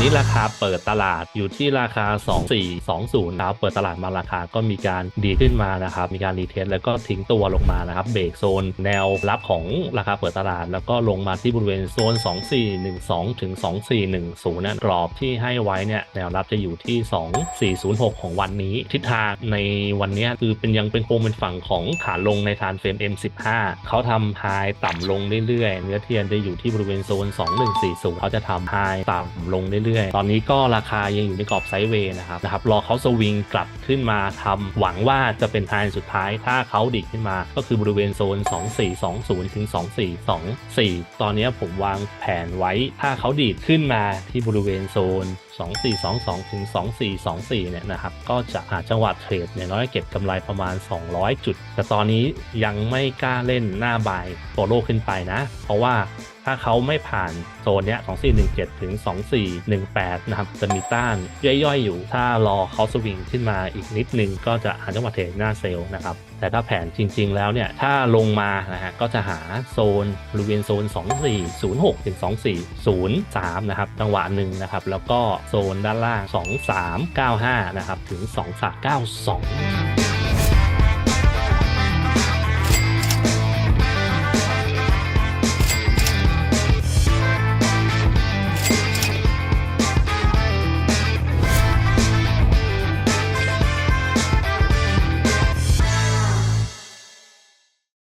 นี้ราคาเปิดตลาดอยู่ที่ราคา 2420ครับเปิดตลาดมาราคาก็มีการดีขึ้นมานะครับ มีการรีเทสแล้วก็ทิ้งตัวลงมานะครับ เบรกโซนแนวรับของราคาเปิดตลาด แล้วก็ลงมาที่บริเวณโซน 2412 ถึง 2410นะกรอบที่ให้ไว้เนี่ยแนวรับจะอยู่ที่ 2406 ของวันนี้ ทิศทางในวันนี้คือเป็นยังเป็นโครงเป็นฝั่งของขาลงในทานเฟรม M15 เขาทำไฮต่ำลงเรื่อยๆ เนื้อเทียนจะอยู่ที่บริเวณโซน 2140 เขาจะทำไฮต่ำลงเรื่อยๆ ตอนนี้ก็ราคายังอยู่ในกรอบไซด์เวย์นะครับนะครับรอเขาสวิงกลับขึ้นมาทำหวังว่าจะเป็นไฮสุดท้ายถ้าเขาดิกขึ้นมา ก็คือบริเวณโซน 2420 ถึง 2424 ตอนนี้ผมวางแผนไว้ถ้าเขาดีดขึ้นมาที่บริเวณโซน2422 ถึง 2424 เนี่ยนะครับ ก็จะหาจังหวะเทรดอย่างน้อยเก็บกำไรประมาณ 200 จุด แต่ตอนนี้ยังไม่กล้าเล่นหน้าบายโฟโลขึ้นไปนะ เพราะว่า ถ้าเขาไม่ผ่านโซนเนี้ย2417 ถึง 2418 นะครับ จะมีต้านย่อยๆอยู่ ถ้ารอเขาสวิงขึ้นมาอีกนิดนึง ก็จะหาจังหวะเทรดหน้าเซลล์นะครับแต่ถ้าแผนจริง ๆ แล้วเนี่ย ถ้าลงมานะฮะก็จะหาโซนบริเวณโซน 2406 ถึง 2403 นะครับ จังหวะหนึ่งนะครับ แล้วก็โซนด้านล่าง 2395 นะครับ ถึง 2392